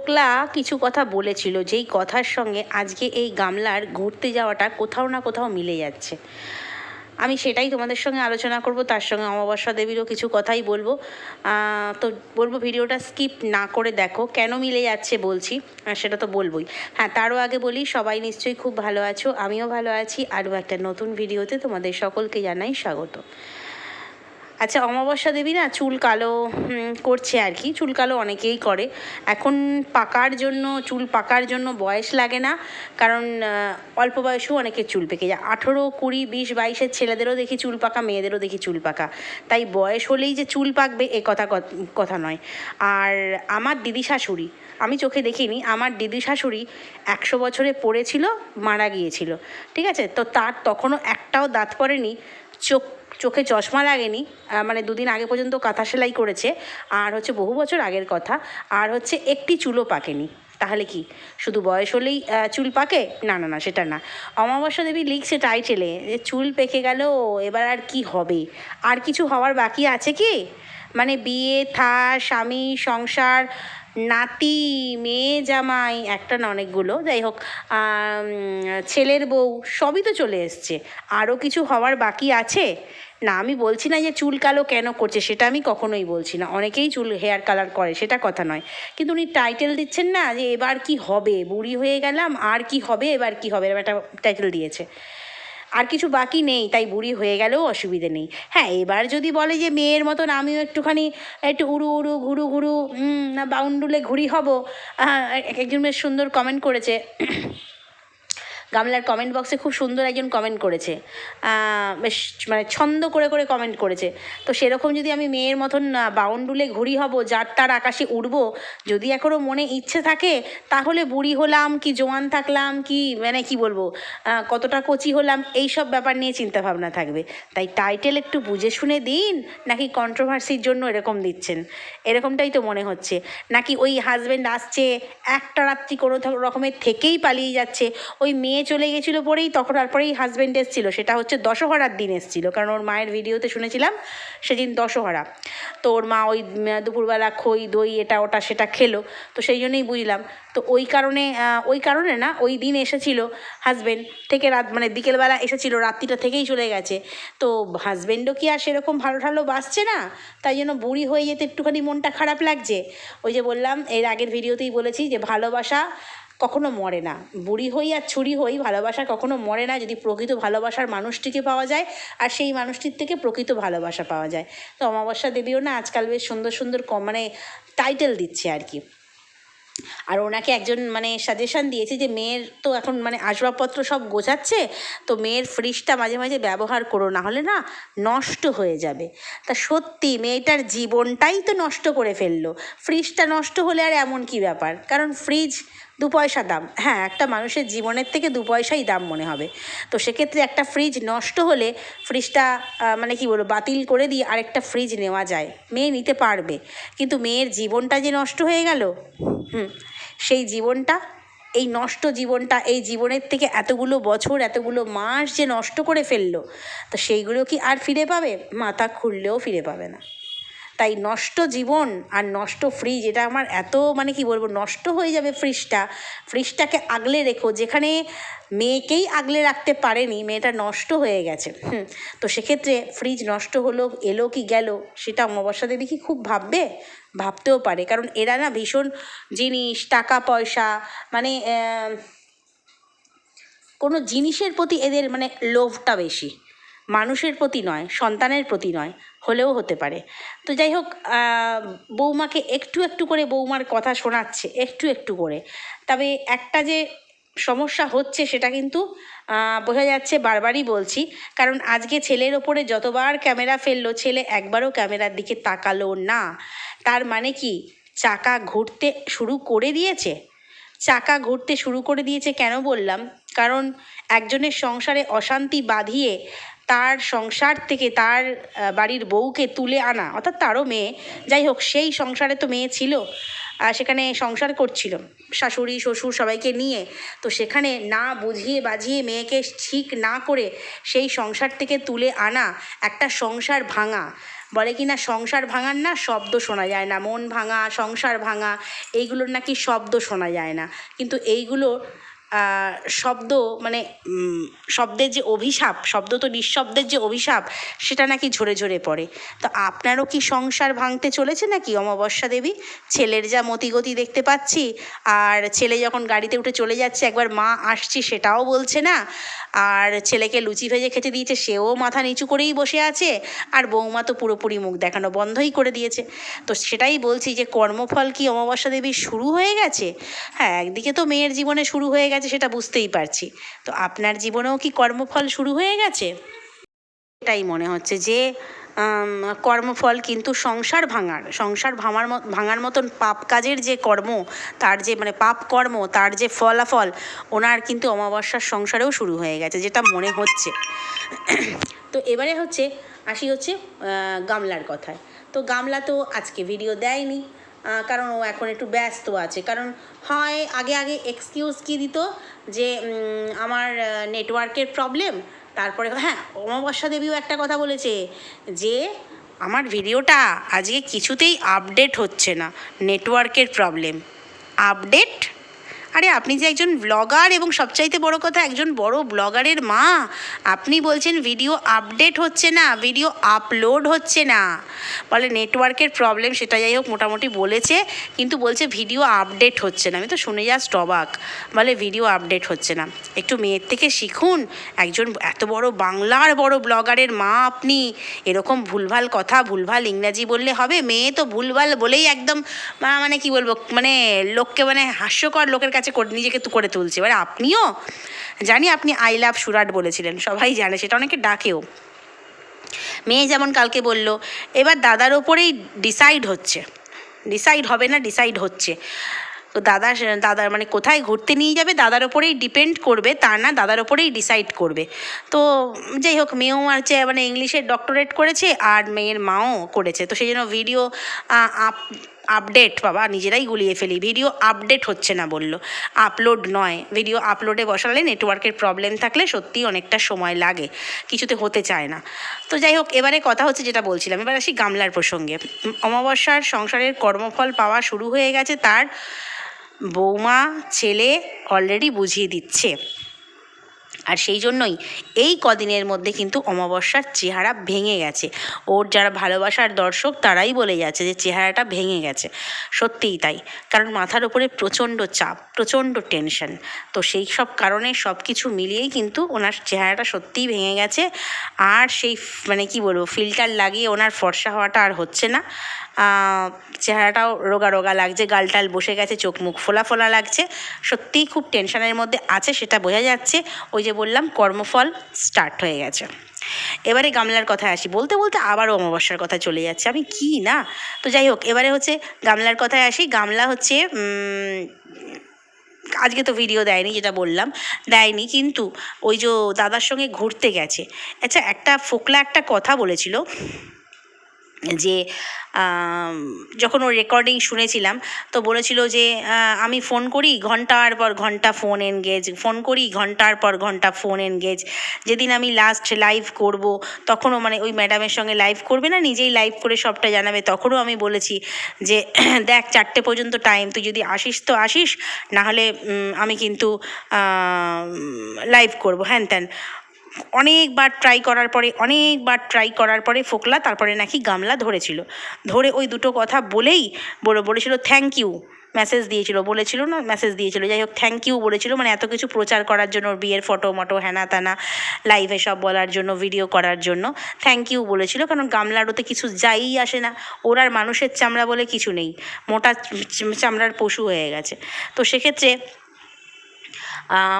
পোকলা কিছু কথা বলেছিল, যেই কথার সঙ্গে আজকে এই গামলার ঘুরতে যাওয়াটা কোথাও না কোথাও মিলে যাচ্ছে। আমি সেটাই তোমাদের সঙ্গে আলোচনা করব, তার সঙ্গে অমাবস্যা দেবীরও কিছু কথাই বলব। তো বলব ভিডিওটা স্কিপ না করে দেখো, কেন মিলে যাচ্ছে বলছি সেটা তো বলবোই। হ্যাঁ তারও আগে বলি, সবাই নিশ্চয়ই খুব ভালো আছো, আমিও ভালো আছি, আরও একটা নতুন ভিডিওতে তোমাদের সকলকে জানাই স্বাগত। আচ্ছা অমাবস্যা দেবী না চুল কালো করছে আর কি। চুল কালো অনেকেই করে। এখন পাকার জন্য, চুল পাকার জন্য বয়স লাগে না। কারণ অল্প বয়সেও অনেকের চুল পেকে যায়। আঠেরো, কুড়ি, বিশ, বাইশের ছেলেদেরও দেখি চুল পাকা, মেয়েদেরও দেখি চুল পাকা। তাই বয়স হলেই যে চুল পাকবে, এ কথা কথা নয়। আর আমার দিদি শাশুড়ি, আমি চোখে দেখিনি, আমার দিদি শাশুড়ি একশো বছরে পড়েছিল, মারা গিয়েছিল। ঠিক আছে? তো তার তখনও একটাও দাঁত পড়েনি। চোখ চোখে চশমা লাগেনি মানে দুদিন আগে পর্যন্ত কাঁথা সেলাই করেছে, আর হচ্ছে বহু বছর আগের কথা, আর হচ্ছে একটি চুলও পাকেনি। তাহলে কি? শুধু বয়স হলেই চুল পাকে? না না না, সেটা না। অমাবস্যা দেবী লিখছে টাইটেলে যে চুল পেকে গেল, এবার আর কি হবে? আর কিছু হওয়ার বাকি আছে কি? মানে বিয়ে, থা, স্বামী, সংসার নাতি, মেয়ে, জামাই, একটা না অনেকগুলো, যাই হোক ছেলের বউ, সবই তো চলে এসছে। আরও কিছু হওয়ার বাকি আছে? না, আমি বলছি না যে চুল কালো কেন করছে, সেটা আমি কখনোই বলছি না। অনেকেই চুল হেয়ার কালার করে, সেটা কথা নয়। কিন্তু উনি টাইটেল দিচ্ছেন না যে এবার কি হবে? বুড়ি হয়ে গেলাম, আর কি হবে? এবার কি হবে? এরকম একটা টাইটেল দিয়েছে। আর কিছু বাকি নেই, তাই বুড়ি হয়ে গেলেও অসুবিধে নেই। হ্যাঁ এবার যদি বলে যে মেয়ের মতন আমিও একটুখানি, একটু উড়ু উড়ু, ঘুরু ঘুরু না বাউন্ডুলে ঘুরি হব একজন বেশ সুন্দর কমেন্ট করেছে। গামলার কমেন্ট বক্সে খুব সুন্দর একজন কমেন্ট করেছে। বেশ মানে ছন্দ করে করে কমেন্ট করেছে। তো সেরকম যদি আমি মেয়ের মতন বাউন্ডুলে ঘুরি হব, যার তার আকাশে উড়ব, যদি এখনও মনে ইচ্ছে থাকে, তাহলে বুড়ি হলাম কি জোয়ান থাকলাম কি মানে কি বলব কতটা কচি হলাম, এই সব ব্যাপার নিয়ে চিন্তা ভাবনা থাকবে। তাই টাইটেল একটু বুঝে শুনে দিন, নাকি কন্ট্রোভার্সির জন্য এরকম দিচ্ছেন। এরকমটাই তো মনে হচ্ছে। নাকি ওই হাজব্যান্ড আসছে, একটা রাত্রি কোনো রকমের থেকেই পালিয়ে যাচ্ছে, ওই মেয়ে চলে গেছিল পরেই, তখন তারপরেই হাজব্যান্ড এসেছিল। সেটা হচ্ছে দশহরার দিন এসেছিল, কারণ ওর মায়ের ভিডিওতে শুনেছিলাম সেদিন দশহরা। তো ওর মা ওই দুপুরবেলা খই, দই, এটা, ওটা, সেটা খেলো। তো সেই জন্যই বুঝলাম। তো ওই কারণে ওই কারণে না, ওই দিন এসেছিল হাজব্যান্ড থেকে রাত মানে বিকেলবেলা এসেছিল, রাত্রিটা থেকেই চলে গেছে। তো হাজব্যান্ডও কি আর সেরকম ভালো ভালো বাসছে না? তাই জন্য বুড়ি হয়ে যেতে একটুখানি মনটা খারাপ লাগছে। ওই যে বললাম, এর আগের ভিডিওতেই বলেছি যে ভালোবাসা কখনো মরে না। বুড়ি হই আর ছুরি হই, ভালোবাসা কখনো মরে না। যদি প্রকৃত ভালোবাসার মানুষটিকে পাওয়া যায়, আর সেই মানুষটির থেকে প্রকৃত ভালোবাসা পাওয়া যায়। তো অমাবস্যা দেবীও না, আজকাল বেশ সুন্দর সুন্দর ক- মানে টাইটেল দিচ্ছে আর কি। আর ওনাকে একজন মানে সাজেশন দিয়েছে যে, মেয়ের তো এখন মানে আসবাবপত্র সব গোছাচ্ছে, তো মেয়ের ফ্রিজটা মাঝে মাঝে ব্যবহার করো, না হলে না নষ্ট হয়ে যাবে। তা সত্যি মেয়েটার জীবনটাই তো নষ্ট করে ফেলল। ফ্রিজটা নষ্ট হলে আর এমন কি ব্যাপার? কারণ ফ্রিজ দু পয়সা দাম। হ্যাঁ একটা মানুষের জীবনের থেকে দু পয়সাই দাম মনে হবে। তো সেক্ষেত্রে একটা ফ্রিজ নষ্ট হলে ফ্রিজটা মানে কি বলব, বাতিল করে দিয়ে আরেকটা ফ্রিজ নেওয়া যায়। মেয়ে নিতে পারবে। কিন্তু মেয়ের জীবনটা যে নষ্ট হয়ে গেল, হুম, সেই জীবনটা, এই নষ্ট জীবনটা, এই জীবনের থেকে এতগুলো বছর, এতগুলো মাস যে নষ্ট করে ফেলল, তো সেইগুলো কি আর ফিরে পাবে? মাথা খুললেও ফিরে পাবে না। তাই নষ্ট জীবন আর নষ্ট ফ্রিজ এটা আমার এত মানে কি বলব, নষ্ট হয়ে যাবে ফ্রিজটা ফ্রিজটাকে আগলে রেখো, যেখানে মেয়েকেই আগলে রাখতে পারেনি, মেয়েটা নষ্ট হয়ে গেছে। হুম, তো সেক্ষেত্রে ফ্রিজ নষ্ট হলো, এলো কি গেল, সেটা অমাবস্যা দেবী কি খুব ভাববে? ভাবতেও পারে, কারণ এরা না ভীষণ জিনিস, টাকা, পয়সা মানে কোনো জিনিসের প্রতি এদের মানে লোভটা বেশি। মানুষের প্রতি নয়, সন্তানের প্রতি নয়, হলেও হতে পারে। তো যাই হোক বৌমাকে একটু একটু করে বৌমার কথা শোনাচ্ছে, একটু একটু করে। তবে একটা যে সমস্যা হচ্ছে সেটা কিন্তু বোঝা যাচ্ছে বারবারই বলছি, কারণ আজকে ছেলের ওপরে যতবার ক্যামেরা ফেলল, ছেলে একবারও ক্যামেরার দিকে তাকালো না। তার মানে কি? চাকা ঘুরতে শুরু করে দিয়েছে? চাকা ঘুরতে শুরু করে দিয়েছে কেন বললাম? কারণ একজনের সংসারে অশান্তি বাঁধিয়ে তার সংসার থেকে তার বাড়ির বউকে তুলে আনা, অর্থাৎ তারও মেয়ে। যাই হোক, সেই সংসারে তো মেয়ে ছিল সেখানে সংসার করছিল, শাশুড়ি, শ্বশুর সবাইকে নিয়ে। তো সেখানে না বুঝিয়ে বাজিয়ে মেয়েকে ঠিক না করে সেই সংসার থেকে তুলে আনা, একটা সংসার ভাঙা। বলে কি না, সংসার ভাঙার না শব্দ শোনা যায় না, মন ভাঙা, সংসার ভাঙা, এইগুলোর নাকি শব্দ শোনা যায় না। কিন্তু এইগুলো শব্দ মানে শব্দের যে অভিশাপ, শব্দ তো নিঃশব্দের যে অভিশাপ, সেটা নাকি ঝরে ঝরে পড়ে। তো আপনারও কি সংসার ভাঙতে চলেছে নাকি, অমাবস্যা দেবী? ছেলের যা মতিগতি দেখতে পাচ্ছি, আর ছেলে যখন গাড়িতে উঠে চলে যাচ্ছে, একবার মা আসছি সেটাও বলছে না। আর ছেলেকে লুচি ভেজে খেতে দিয়েছে, সেও মাথা নিচু করেই বসে আছে। আর বৌমা তো পুরোপুরি মুখ দেখানো বন্ধই করে দিয়েছে। তো সেটাই বলছি যে, কর্মফল কি অমাবস্যা দেবীর শুরু হয়ে গেছে? হ্যাঁ একদিকে তো মেয়ের জীবনে শুরু হয়ে গেছে। সেটা বুঝতেই পারছি। তো আপনার জীবনেও কি কর্মফল শুরু হয়ে গেছে? এটাই মনে হচ্ছে যে কর্মফল কিন্তু সংসার ভাঙার সংসার ভাঙার ভাঙার মতন পাপ কাজের যে কর্ম, তার যে মানে পাপ কর্ম, তার যে ফলাফল, ওনার কিন্তু অমাবস্যার সংসারেও শুরু হয়ে গেছে, যেটা মনে হচ্ছে। তো এবারে হচ্ছে, আসি হচ্ছে গামলার কথায়। তো গামলা তো আজকে ভিডিও দেয়নি। কারণ ও এখন একটু ব্যস্ত আছে। কারণ হয় আগে আগে এক্সকিউজ কি দিত যে আমার নেটওয়ার্কের প্রবলেম তারপরে হ্যাঁ অমাবস্যা দেবীও একটা কথা বলেছে যে, আমার ভিডিওটা আজকে কিছুতেই আপডেট হচ্ছে না নেটওয়ার্কের প্রবলেম আপডেট আরে আপনি যে একজন ব্লগার এবং সবচাইতে বড় কথা একজন বড় ব্লগারের মা, আপনি বলছেন ভিডিও আপডেট হচ্ছে না ভিডিও আপলোড হচ্ছে না। বলে নেটওয়ার্কের প্রবলেম সেটা যাই হোক মোটামুটি বলেছে, কিন্তু বলছে ভিডিও আপডেট হচ্ছে না। আমি তো শুনে জাস্ট অবাক। বলে ভিডিও আপডেট হচ্ছে না। একটু মেয়ের থেকে শিখুন, একজন এত বড় বাংলার বড় ব্লগারের মা আপনি। এরকম ভুলভাল কথা, ভুলভাল ইংরাজি বললে হবে, মেয়ে তো ভুলভাল বলেই একদম মানে কি বলব মানে লোককে মানে হাস্যকর লোকের কাছে করে, নিজেকে করে তুলছে। এবার আপনিও জানি আপনি আই লাভ সুরাট বলেছিলেন, সবাই জানে, সেটা অনেকে ডাকেও। মেয়ে যেমন কালকে বলল, এবার দাদার ওপরেই ডিসাইড হচ্ছে। ডিসাইড হবে না ডিসাইড হচ্ছে। তো দাদা দাদার মানে কোথায় ঘুরতে নিয়ে যাবে, দাদার ওপরেই ডিপেন্ড করবে, তা না, দাদার ওপরেই ডিসাইড করবে। তো যাই হোক, মেয়েও আছে মানে ইংলিশের ডক্টরেট করেছে, আর মেয়ের মাও করেছে। তো সেই জন্য ভিডিও আপডেট, বাবা, নিজেরাই গুলিয়ে ফেলি। ভিডিও আপডেট হচ্ছে না বলল। আপলোড নয়। ভিডিও আপলোডে বসালে নেটওয়ার্কের প্রবলেম থাকলে সত্যিই অনেকটা সময় লাগে। কিছুতে হতে চায় না। তো যাই হোক, এবারে কথা হচ্ছে যেটা বলছিলাম। এবার আসি গামলার প্রসঙ্গে। অমাবস্যার সংসারের কর্মফল পাওয়া শুরু হয়ে গেছে তার বৌমা, ছেলে অলরেডি বুঝিয়ে দিচ্ছে। আর সেই জন্যই এই কদিনের মধ্যে কিন্তু অমাবস্যার চেহারা ভেঙে গেছে। ওর যারা ভালোবাসার দর্শক তারাই বলে যাচ্ছে যে চেহারাটা ভেঙে গেছে। সত্যিই তাই। কারণ মাথার উপরে প্রচণ্ড চাপ, প্রচণ্ড টেনশন তো সেই সব কারণে সব কিছু মিলিয়েই কিন্তু ওনার চেহারাটা সত্যিই ভেঙে গেছে। আর সেই মানে কি বলব ফিল্টার লাগিয়ে ওনার ফর্সা হওয়াটা আর হচ্ছে না। চেহারাটাও রোগা রোগা লাগছে গালটাল বসে গেছে, চোখ মুখ ফোলা ফোলা লাগছে। সত্যিই খুব টেনশনের মধ্যে আছে সেটা বোঝা যাচ্ছে। ওই যে বললাম, কর্মফল স্টার্ট হয়ে গেছে। এবারে গামলার কথায় আসি। বলতে বলতে আবারও অমাবস্যার কথা চলে যাচ্ছে। আমি কি না? তো যাই হোক, এবারে হচ্ছে গামলার কথায় আসি। গামলা হচ্ছে আজকে তো ভিডিও দেয়নি যেটা বললাম। দেয়নি, কিন্তু ওই যে দাদার সঙ্গে ঘুরতে গেছে। আচ্ছা একটা ফোকলা একটা কথা বলেছিল। যে যখন ওর রেকর্ডিং শুনেছিলাম, তো বলেছিল যে আমি ফোন করি, ঘণ্টার পর ঘণ্টা ফোন এনগেজ ফোন করি, ঘণ্টার পর ঘণ্টা ফোন এনগেজ যেদিন আমি লাস্ট লাইভ করব, তখনও মানে ওই ম্যাডামের সঙ্গে লাইভ করবে না, নিজেই লাইভ করে সবটা জানাবে, তখনও আমি বলেছি যে, দেখ, চারটে পর্যন্ত টাইম তুই যদি আসিস তো আসিস, নাহলে আমি কিন্তু লাইভ করব, হ্যান ত্যান। অনেকবার ট্রাই করার পরে, অনেকবার ট্রাই করার পরে ফোকলা তারপরে নাকি গামলা ধরেছিল। ধরে ওই দুটো কথা বলেই বলে বলেছিল থ্যাংক ইউ মেসেজ দিয়েছিল। বলেছিল না মেসেজ দিয়েছিল। যাই হোক থ্যাংক ইউ বলেছিল। মানে এত কিছু প্রচার করার জন্য, ওর বিয়ের ফটো মটো হ্যানা ত্যানা লাইভে সব বলার জন্য ভিডিও করার জন্য থ্যাংক ইউ বলেছিল। কারণ গামলার ওতে কিছু যাই আসে না। ওর আর মানুষের চামড়া বলে কিছু নেই। মোটা চামড়ার পশু হয়ে গেছে। তো সেক্ষেত্রে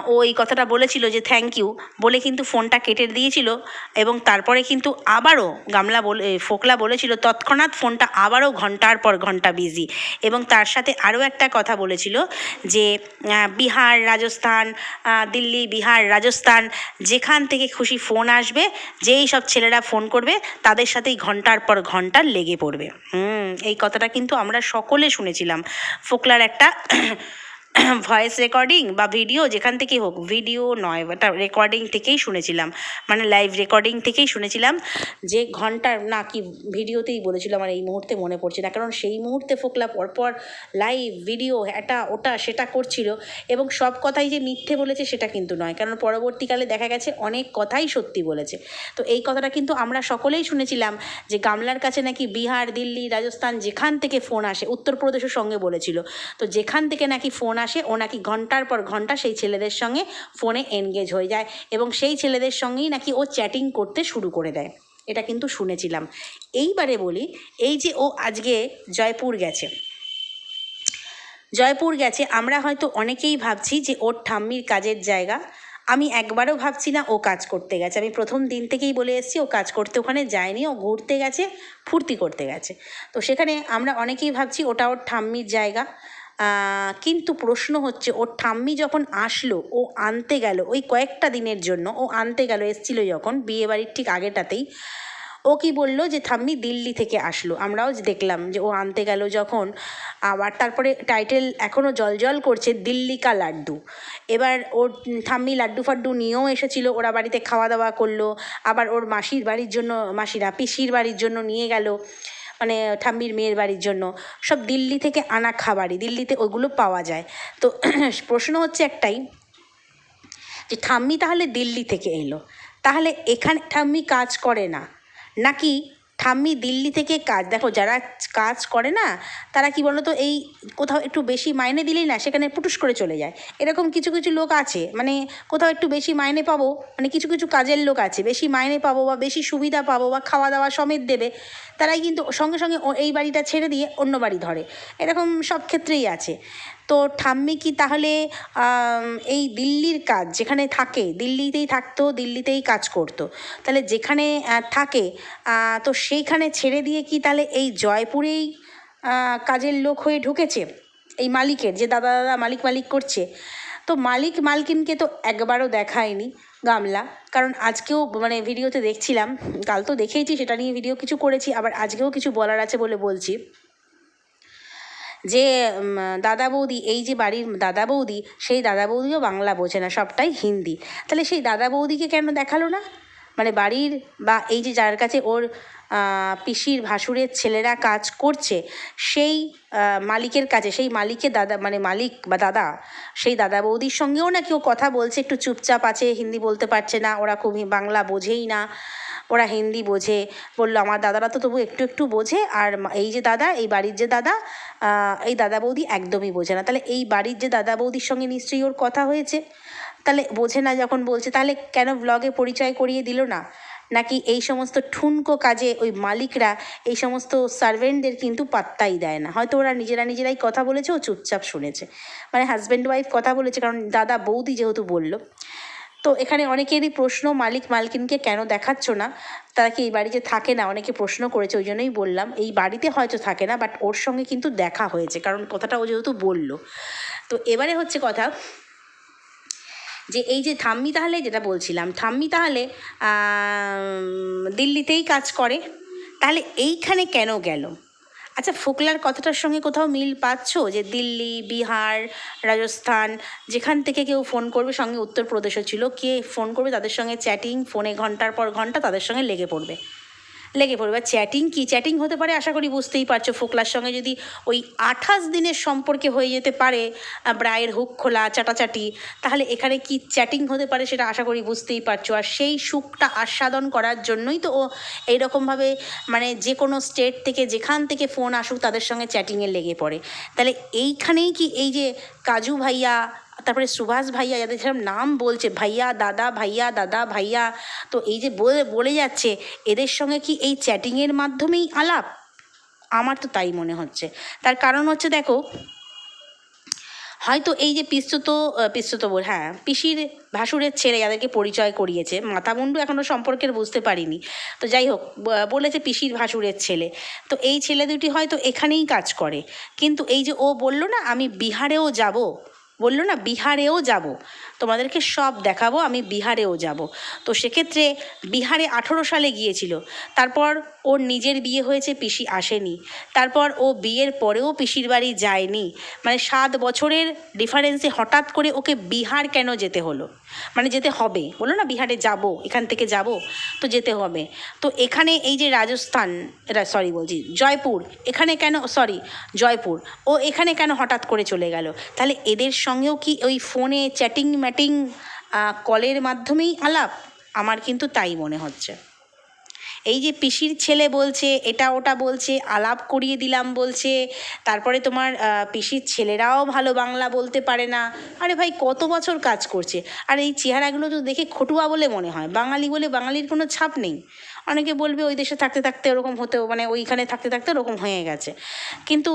ও এই কথাটা বলেছিল যে থ্যাংক ইউ বলে কিন্তু ফোনটা কেটে দিয়েছিল এবং তারপরে কিন্তু আবারও গামলা বলে ফোকলা বলেছিল তৎক্ষণাৎ ফোনটা আবারও ঘণ্টার পর ঘণ্টা বিজি এবং তার সাথে আরও একটা কথা বলেছিল যে বিহার, রাজস্থান দিল্লি, বিহার, রাজস্থান, যেখান থেকে খুশি ফোন আসবে, যেই সব ছেলেরা ফোন করবে, তাদের সাথেই ঘণ্টার পর ঘণ্টা লেগে পড়বে। হুম, এই কথাটা কিন্তু আমরা সকলে শুনেছিলাম। ফোকলার একটা ভয়েস রেকর্ডিং বা ভিডিও যেখান থেকেই হোক ভিডিও নয় ওটা রেকর্ডিং থেকেই শুনেছিলাম। মানে লাইভ রেকর্ডিং থেকেই শুনেছিলাম। যে ঘণ্টার, না কি ভিডিওতেই বলেছিল আমার এই মুহূর্তে মনে পড়ছে না, কারণ সেই মুহূর্তে ফোকলা পরপর লাইভ ভিডিও এটা, ওটা, সেটা করছিল। এবং সব কথাই যে মিথ্যে বলেছে, সেটা কিন্তু নয়। কারণ পরবর্তীকালে দেখা গেছে, অনেক কথাই সত্যি বলেছে। তো এই কথাটা কিন্তু আমরা সকলেই শুনেছিলাম যে গামলার কাছে নাকি বিহার, দিল্লি, রাজস্থান যেখান থেকে ফোন আসে, উত্তরপ্রদেশের সঙ্গে বলেছিল। তো যেখান থেকে নাকি ফোন আসে ও নাকি ঘণ্টার পর ঘণ্টা সেই ছেলেদের সঙ্গে ফোনে এনগেজ হয়ে যায় এবং সেই ছেলেদের সঙ্গেই নাকি ও চ্যাটিং করতে শুরু করে দেয়। এটা কিন্তু শুনেছিলাম। এইবারে বলি, এই যে ও আজকে জয়পুর গেছে। জয়পুর গেছে, আমরা হয়তো অনেকেই ভাবছি যে ওর ঠাম্মির কাজের জায়গা। আমি একবারও ভাবছি না ও কাজ করতে গেছে। আমি প্রথম দিন থেকেই বলে এসেছি, ও কাজ করতে ওখানে যায়নি, ও ঘুরতে গেছে, ফুর্তি করতে গেছে। তো সেখানে আমরা অনেকেই ভাবছি ওটা ওর ঠাম্মির জায়গা। কিন্তু প্রশ্ন হচ্ছে, ওর ঠাম্মি যখন আসলো, ও আনতে গেল, ওই কয়েকটা দিনের জন্য, ও আনতে গেল, এসছিল যখন বিয়েবাড়ির ঠিক আগেটাতেই, ও কি বলল যে থাম্মি দিল্লি থেকে আসলো। আমরাও দেখলাম যে, ও আনতে গেল যখন, আবার তারপরে টাইটেল এখনও জল করছে দিল্লি কা লাড্ডু। এবার ওর থাম্মি লাড্ডু ফাড্ডু নিয়েও এসেছিল, ওরা বাড়িতে খাওয়া দাওয়া করল, আবার ওর মাসির বাড়ির জন্য, মাসিরা, পিসির বাড়ির জন্য নিয়ে গেল। মানে ঠাম্মির মেয়ের বাড়ির জন্য। সব দিল্লি থেকে আনা খাবারই, দিল্লিতে ওইগুলো পাওয়া যায়। তো প্রশ্ন হচ্ছে একটাই, যে ঠাম্মি তাহলে দিল্লি থেকে এলো। তাহলে এখানে ঠাম্মি কাজ করে না, নাকি ঠাম্মি দিল্লি থেকে কাজ, দেখো যারা কাজ করে না, তারা কি বলতো, এই কোথাও একটু বেশি মাইনে দিলেই না, সেখানে পুটুস করে চলে যায়। এরকম কিছু কিছু লোক আছে মানে কোথাও একটু বেশি মাইনে পাবো মানে কিছু কিছু কাজের লোক আছে, বেশি মাইনে পাবো বা বেশি সুবিধা পাবো বা খাওয়া দাওয়া সমেত দেবে, তারাই কিন্তু সঙ্গে সঙ্গে এই বাড়িটা ছেড়ে দিয়ে অন্য বাড়ি ধরে। এরকম সব ক্ষেত্রেই আছে। তো ঠাম্মি কি তাহলে এই দিল্লির কাজ যেখানে থাকে, দিল্লিতেই থাকতো, দিল্লিতেই কাজ করতো, তাহলে যেখানে থাকে তো সেইখানে ছেড়ে দিয়ে কি তাহলে এই জয়পুরেই কাজের লোক হয়ে ঢুকেছে? এই মালিকের, যে দাদা দাদা মালিক মালিক করছে। তো মালিক মালকিনকে তো একবারও দেখায়নি গামলা, কারণ আজকেও মানে ভিডিওতে দেখছিলাম, কাল তো দেখেইছি, সেটা নিয়ে ভিডিও কিছু করেছি, আবার আজকেও কিছু বলার আছে বলে বলছি। যে দাদা বৌদি, এই যে বাড়ির দাদা বৌদি, সেই দাদা বৌদিও বাংলা বোঝে না, সবটাই হিন্দি। তাহলে সেই দাদা বৌদিকে কেন দেখাল না? মানে বাড়ির বা এই যে যার কাছে ওর পিসির ভাসুরের ছেলেরা কাজ করছে, সেই মালিকের কাছে, সেই মালিকের দাদা মানে মালিক বা দাদা, সেই দাদা বৌদির সঙ্গেও নাকি ও কথা বলছে, একটু চুপচাপ আছে, হিন্দি বলতে পারছে না, ওরা খুব বাংলা বোঝেই না। ওরা হিন্দি বোঝে। বলল, আমার দাদারা তো তবু একটু একটু বোঝে, আর এই যে দাদা, এই বাড়ির যে দাদা এই দাদা বৌদি একদমই বোঝে না। তাহলে এই বাড়ির যে দাদা বৌদির সঙ্গে নিশ্চয়ই ওর কথা হয়েছে। তাহলে বোঝে না যখন বলছে, তাহলে কেন ব্লগে পরিচয় করিয়ে দিল না? নাকি এই সমস্ত ঠুনকো কাজে ওই মালিকরা, এই সমস্ত সার্ভেন্টদের কিন্তু পাত্তাই দেয় না? হয়তো ওরা নিজেরা নিজেরাই কথা বলেছে, ও চুপচাপ শুনেছে। মানে হাজব্যান্ড ওয়াইফ কথা বলেছে, কারণ দাদা বৌদি যেহেতু বলল তো এখানে অনেকেরই প্রশ্ন, মালিক মালকিনকে কেন দেখাচ্ছ না? তারা কি এই বাড়িতে থাকে না? অনেকে প্রশ্ন করেছে ওই জন্যই বললাম। এই বাড়িতে হয়তো থাকে না, বাট ওর সঙ্গে কিন্তু দেখা হয়েছে, কারণ কথাটা ও যেহেতু বলল। তো এবারে হচ্ছে কথা যে, এই যে থাম্মি তাহলে, যেটা বলছিলাম থাম্মি তাহলে দিল্লিতেই কাজ করে। তাহলে এইখানে কেন গেল? আচ্ছা ফোকলার কথাটার সঙ্গে কোথাও মিল পাচ্ছ? যে দিল্লি, বিহার, রাজস্থান, যেখান থেকে কেউ ফোন করবে, সঙ্গে উত্তরপ্রদেশও ছিল, কে ফোন করবে? তাদের সঙ্গে চ্যাটিং ফোনে ঘণ্টার পর ঘণ্টা তাদের সঙ্গে লেগে পড়বে। লেগে পড়বে। আর চ্যাটিং কি? চ্যাটিং হতে পারে, আশা করি বুঝতেই পারছ, ফোকলার সঙ্গে যদি ওই আঠাশ দিনের সম্পর্কে হয়ে যেতে পারে ব্রায়ের হুক খোলা, চাটাচাটি, তাহলে এখানে কি চ্যাটিং হতে পারে সেটা আশা করি বুঝতেই পারছ। আর সেই সুখটা আস্বাদন করার জন্যই তো ও এইরকমভাবে মানে যে কোনো স্টেট থেকে, যেখান থেকে ফোন আসুক, তাদের সঙ্গে চ্যাটিংয়ে লেগে পড়ে। তাহলে এইখানেই কি এই যে কাজু ভাইয়া তারপরে সুভাষ ভাইয়া যাদের যেরকম নাম বলছে, ভাইয়া, দাদা ভাইয়া দাদা, ভাইয়া, তো এই যে বলে বলে যাচ্ছে, এদের সঙ্গে কি এই চ্যাটিংয়ের মাধ্যমেই আলাপ? আমার তো তাই মনে হচ্ছে। তার কারণ হচ্ছে দেখো, হয়তো এই যে পিস্তুত পিস্তুত বল হ্যাঁ পিসির ভাসুরের ছেলে যাদেরকে পরিচয় করিয়েছে মাতামুন্ডু এখনও সম্পর্কের বুঝতে পারিনি। তো যাই হোক বলেছে পিসির ভাসুরের ছেলে। তো এই ছেলে দুটি হয়তো এখানেই কাজ করে। কিন্তু এই যে ও বলল না, আমি বিহারেও যাব বলল, না, বিহারেও যাব। তোমাদেরকে সব দেখাবো, আমি বিহারেও যাব। তো সেক্ষেত্রে বিহারে আঠেরো সালে গিয়েছিল। তারপর ওর নিজের বিয়ে হয়েছে, পিসি আসেনি। তারপর ও বিয়ের পরেও পিসির বাড়ি যায়নি। মানে সাত বছরের ডিফারেন্সে হঠাৎ করে ওকে বিহার কেন যেতে হলো? মানে যেতে হবে। বলো না, বিহারে যাব, এখান থেকে যাব। তো যেতে হবে। তো এখানে এই যে রাজস্থান সরি বলছি, জয়পুর, এখানে কেন সরি জয়পুর, ও এখানে কেন হঠাৎ করে চলে গেল? তাহলে এদের সঙ্গেও কি ওই ফোনে চ্যাটিং ম্যাটিং কলের মাধ্যমেই আলাপ? আমার কিন্তু তাই মনে হচ্ছে। এই যে পিসির ছেলে বলছে, এটা ওটা বলছে, আলাপ করিয়ে দিলাম বলছে, তারপরে তোমার পিসির ছেলেরাও ভালো বাংলা বলতে পারে না। আরে ভাই, কত বছর কাজ করছে? আর এই চেহারাগুলো তো দেখে খটুয়া বলে মনে হয়। বাঙালি বলে বাঙালির কোনো ছাপ নেই। অনেকে বলবে ওই দেশে থাকতে থাকতে ওরকম হতেও মানে ওইখানে থাকতে থাকতে ওরকম হয়ে গেছে। কিন্তু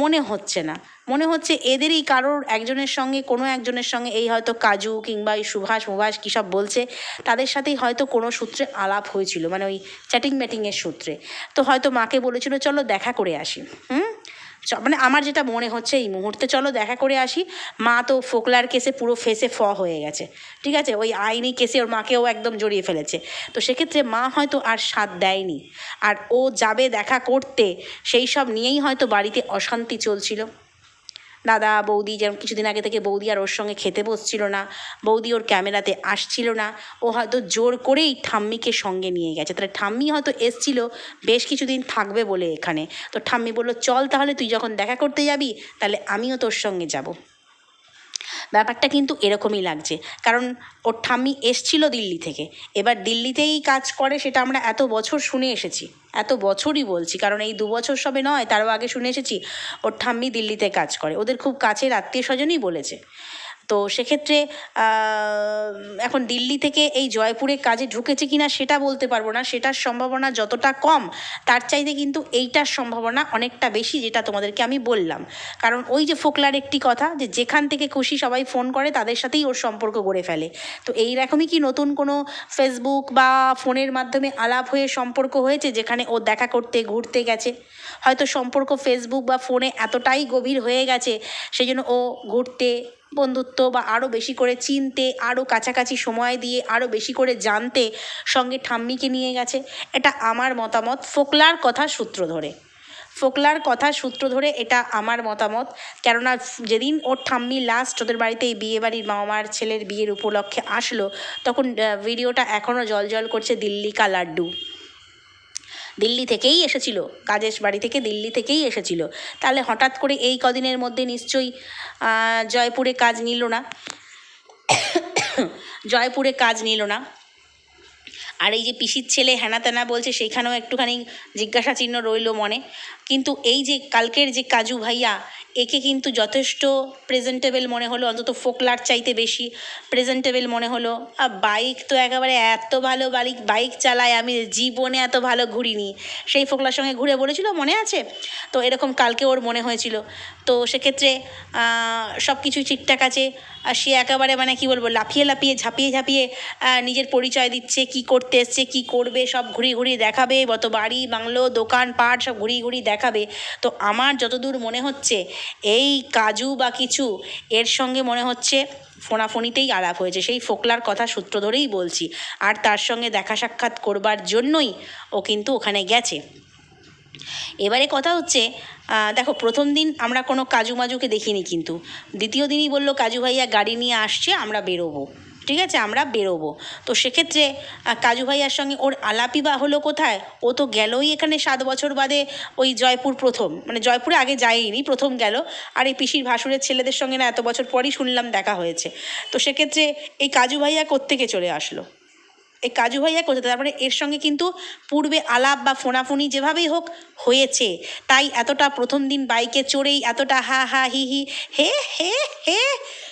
মনে হচ্ছে না। মনে হচ্ছে এদেরই কারোর একজনের সঙ্গে, কোনো একজনের সঙ্গে এই হয়তো কাজু কিংবা এই সুভাষ, মুভাষ কী সব বলছে, তাদের সাথেই হয়তো কোনো সূত্রে আলাপ হয়েছিল মানে ওই চ্যাটিং ম্যাটিংয়ের সূত্রে। তো হয়তো মাকে বলেছিল, চলো দেখা করে আসি। হুম? মানে আমার যেটা মনে হচ্ছে এই মুহূর্তে, চলো দেখা করে আসি। মা তো ফোকলার কেসে পুরো ফেসে ফ হয়ে গেছে। ঠিক আছে? ওই আইনি কেসে ওর মাকেও একদম জড়িয়ে ফেলেছে। তো সেক্ষেত্রে মা হয়তো আর সাথ দেয়নি। আর ও যাবে দেখা করতে, সেই সব নিয়েই হয়তো বাড়িতে অশান্তি চলছিল। দাদা, বৌদি যেমন কিছুদিন আগে থেকে বৌদি আর ওর সঙ্গে খেতে বসছিল না, বৌদি ওর ক্যামেরাতে আসছিল না, ও হয়তো জোর করেই ঠাম্মিকে সঙ্গে নিয়ে গেছে। তাহলে ঠাম্মি হয়তো এসছিল, বেশ কিছুদিন থাকবে বলে এখানে। তো ঠাম্মি বলল, চল তাহলে, তুই যখন দেখা করতে যাবি, তাহলে আমিও তোর সঙ্গে যাব। ব্যাপারটা কিন্তু এরকমই লাগছে। কারণ ওর ঠাম্মি এসছিল দিল্লি থেকে। এবার দিল্লিতেই কাজ করে সেটা আমরা এত বছর শুনে এসেছি। এত বছরই বলছি, কারণ এই দু বছর সবে নয়, তারও আগে শুনে এসেছি ওর ঠাম্মি দিল্লিতে কাজ করে। ওদের খুব কাছের আত্মীয় স্বজনই বলেছে। তো সেক্ষেত্রে এখন দিল্লি থেকে এই জয়পুরে কাজে ঢুকেছে কিনা সেটা বলতে পারব না। সেটার সম্ভাবনা যতটা কম, তার চাইতে কিন্তু এইটার সম্ভাবনা অনেকটা বেশি যেটা তোমাদেরকে আমি বললাম। কারণ ওই যে ফোকলার একটি কথা যে যেখান থেকে খুশি সবাই ফোন করে, তাদের সাথেই ওর সম্পর্ক গড়ে ফেলে। তো এই রকমই কি নতুন কোনো ফেসবুক বা ফোনের মাধ্যমে আলাপ হয়ে সম্পর্ক হয়েছে যেখানে ও দেখা করতে, ঘুরতে গেছে? হয়তো সম্পর্ক ফেসবুক বা ফোনে এতটাই গভীর হয়ে গেছে সেই জন্য ও ঘুরতে বন্ধুত্ব বা আরও বেশি করে চিনতে আরও কাছাকাছি সময় দিয়ে আরও বেশি করে জানতে সঙ্গে ঠাম্মিকে নিয়ে গেছে। এটা আমার মতামত। ফোকলার কথা সূত্র ধরে। ফোকলার কথা সূত্র ধরে এটা আমার মতামত। কেননা যেদিন ওর ঠাম্মি লাস্ট ওদের বাড়িতে এই বিয়ে বাড়ির মামার ছেলের বিয়ের উপলক্ষে আসলো, তখন ভিডিওটা এখনও জল জল করছে দিল্লি কা লাড্ডু। দিল্লি থেকেই এসেছিল কাজেশ বাড়ি থেকে দিল্লি থেকেই এসেছিল। তাহলে হঠাৎ করে এই কদিনের মধ্যে নিশ্চয়ই জয়পুরে কাজ নিল না। জয়পুরে কাজ নিল না। আর এই যে পিসির ছেলে হ্যানা ত্যানা বলছে, সেইখানেও একটুখানি জিজ্ঞাসা চিহ্ন রইল মনে। কিন্তু এই যে কালকের যে কাজু ভাইয়া একে কিন্তু যথেষ্ট প্রেজেন্টেবল মনে হলো, অন্তত ফোকলার চাইতে বেশি প্রেজেন্টেবল মনে হলো। আর বাইক তো একেবারে এত ভালো বাইক বাইক চালায়, আমি জীবনে এত ভালো ঘুরিনি। সেই ফোকলার সঙ্গে ঘুরে বলেছিল, মনে আছে? তো এরকম কালকে ওর মনে হয়েছিল। তো সেক্ষেত্রে সব কিছুই ঠিকঠাক আছে। আর সে একেবারে মানে কি বলব, লাফিয়ে লাফিয়ে, ঝাঁপিয়ে ঝাঁপিয়ে নিজের পরিচয় দিচ্ছে, কি করতে এসছে, কি করবে, সব ঘুরিয়ে ঘুরিয়ে দেখাবে। কত বাড়ি বাংলো, দোকান, পাট, সব ঘুরিয়ে ঘুরিয়ে দেখাবে। তো আমার যতদূর মনে হচ্ছে এই কাজু বা কিছু, এর সঙ্গে মনে হচ্ছে ফোনাফোনিতেই আলাপ হয়েছে। সেই ফোকলার কথা সূত্র ধরেই বলছি। আর তার সঙ্গে দেখা সাক্ষাৎ করবার জন্যই ও কিন্তু ওখানে গেছে। এবারে কথা হচ্ছে দেখো, প্রথম দিন আমরা কোনো কাজু মাজুকে দেখিনি কিন্তু। দ্বিতীয় দিনই বলল, কাজু ভাইয়া গাড়ি নিয়ে আসছে, আমরা বেরোবো। ঠিক আছে, আমরা বেরোবো। তো সেক্ষেত্রে কাজু ভাইয়ার সঙ্গে ওর আলাপই বা হলো কোথায়? ও তো গেলই এখানে সাত বছর বাদে ওই জয়পুর প্রথম। মানে জয়পুরে আগে যায়নি প্রথম গেল। আর এই পিসির ভাসুরের ছেলেদের সঙ্গে না এত বছর পরই শুনলাম দেখা হয়েছে। তো সেক্ষেত্রে এই কাজু ভাইয়া কোত্থেকে চলে আসলো? এই কাজু ভাইয়া করতে তারপরে এর সঙ্গে কিন্তু পূর্বে আলাপ বা ফোনাফুনি যেভাবেই হোক হয়েছে। তাই এতটা প্রথম দিন বাইকে চড়েই এতটা হা হা, হি হি, হে হে হে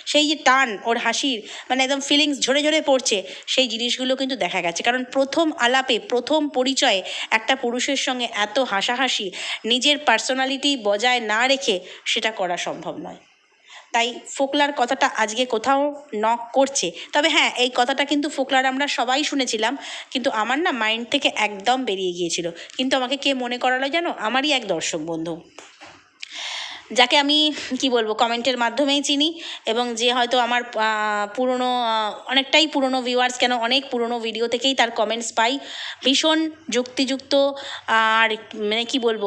সেই যে টান ওর হাসির মানে একদম ফিলিংস ঝরে ঝরে পড়ছে, সেই জিনিসগুলো কিন্তু দেখা গেছে। কারণ প্রথম আলাপে, প্রথম পরিচয়ে একটা পুরুষের সঙ্গে এত হাসাহাসি, নিজের পার্সোনালিটি বজায় না রেখে সেটা করা সম্ভব নয়। তাই ফোকলার কথাটা আজকে কোথাও নক করছে। তবে হ্যাঁ এই কথাটা কিন্তু ফোকলার আমরা সবাই শুনেছিলাম, কিন্তু আমার না মাইন্ড থেকে একদম বেরিয়ে গিয়েছিল। কিন্তু আমাকে কে মনে করালো জানো? আমারই এক দর্শক বন্ধু। যাকে আমি, কি বলব, কমেন্টের মাধ্যমেই চিনি এবং যে হয়তো আমার পুরনো অনেকটাই পুরনো ভিউয়ার্স কেন অনেক পুরনো ভিডিও থেকেই তার কমেন্টস পাই। ভীষণ যুক্তিযুক্ত আর মানে কি বলব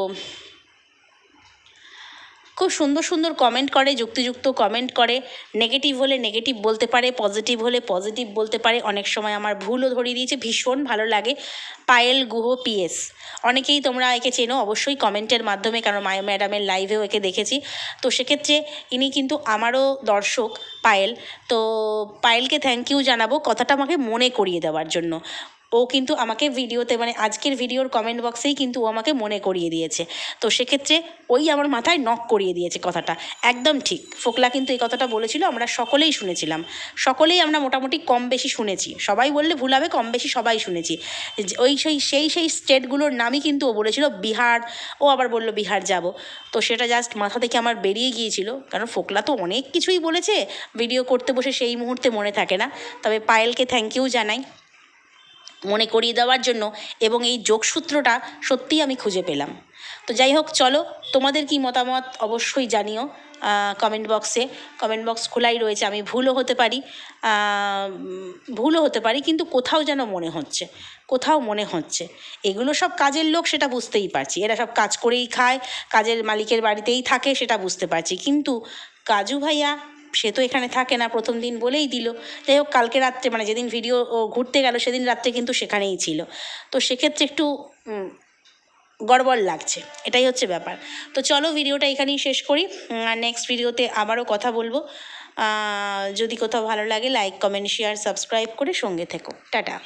খুব সুন্দর সুন্দর কমেন্ট করে, যুক্তিযুক্ত কমেন্ট করে। নেগেটিভ হলে নেগেটিভ বলতে পারে পজিটিভ হলে পজিটিভ বলতে পারে। অনেক সময় আমার ভুলও ধরিয়ে দিয়েছে, ভীষণ ভালো লাগে। পায়েল গুহ পিএস অনেকেই তোমরা একে চেনো, অবশ্যই কমেন্টের মাধ্যমে, কারণ মায়া ম্যাডামের লাইভেও একে দেখেছি। তো সেক্ষেত্রে ইনি কিন্তু আমারও দর্শক, পায়েল। তো পায়েলকে থ্যাংক ইউ জানাব, কথাটা আমাকে মনে করিয়ে দেওয়ার জন্য। ও কিন্তু আমাকে ভিডিওতে মানে আজকের ভিডিওর কমেন্ট বক্সেই কিন্তু ও আমাকে মনে করিয়ে দিয়েছে। তো সেক্ষেত্রে ওই আমার মাথায় নক করিয়ে দিয়েছে কথাটা। একদম ঠিক। ফোকলা কিন্তু এই কথাটা বলেছিল, আমরা সকলেই শুনেছিলাম। সকলেই আমরা মোটামুটি কম বেশি শুনেছি। সবাই বললে ভুল হবে, কম বেশি সবাই শুনেছি। ওই সেই সেই সেই স্টেটগুলোর নামই কিন্তু ও বলেছিল, বিহার। ও আবার বলল, বিহার যাব। তো সেটা জাস্ট মাথা থেকে আমার বেরিয়ে গিয়েছিল। কারণ ফোকলা তো অনেক কিছুই বলেছে। ভিডিও করতে বসে সেই মুহূর্তে মনে থাকে না। তবে পায়েলকে থ্যাংক ইউ জানাই। মনে করিয়ে দেওয়ার জন্য এবং এই যোগসূত্রটা সত্যিই আমি খুঁজে পেলাম। তো যাই হোক, চলো, তোমাদের কি মতামত অবশ্যই জানিও কমেন্ট বক্সে কমেন্ট বক্স খোলাই রয়েছে, আমি ভুলও হতে পারি ভুলও হতে পারি, কিন্তু কোথাও যেন মনে হচ্ছে, কোথাও মনে হচ্ছে। এগুলো সব কাজের লোক, সেটা বুঝতেই পারছি। এরা সব কাজ করেই খায়, কাজের মালিকের বাড়িতেই থাকে, সেটা বুঝতে পারছি। কিন্তু কাজু ভাইয়া সে তো এখানে থাকে না, প্রথম দিন বলেই দিল। যাই হোক, কালকে রাত্রে মানে যেদিন ভিডিও ঘুরতে গেল, সেদিন রাত্রে কিন্তু সেখানেই ছিল। তো সেক্ষেত্রে একটু গড়বড় লাগছে। এটাই হচ্ছে ব্যাপার। তো চলো ভিডিওটা এখানেই শেষ করি। আর নেক্সট ভিডিওতে আবারও কথা বলব। যদি কোথাও ভালো লাগে লাইক কমেন্ট শেয়ার সাবস্ক্রাইব করে সঙ্গে থেকো। টাটা।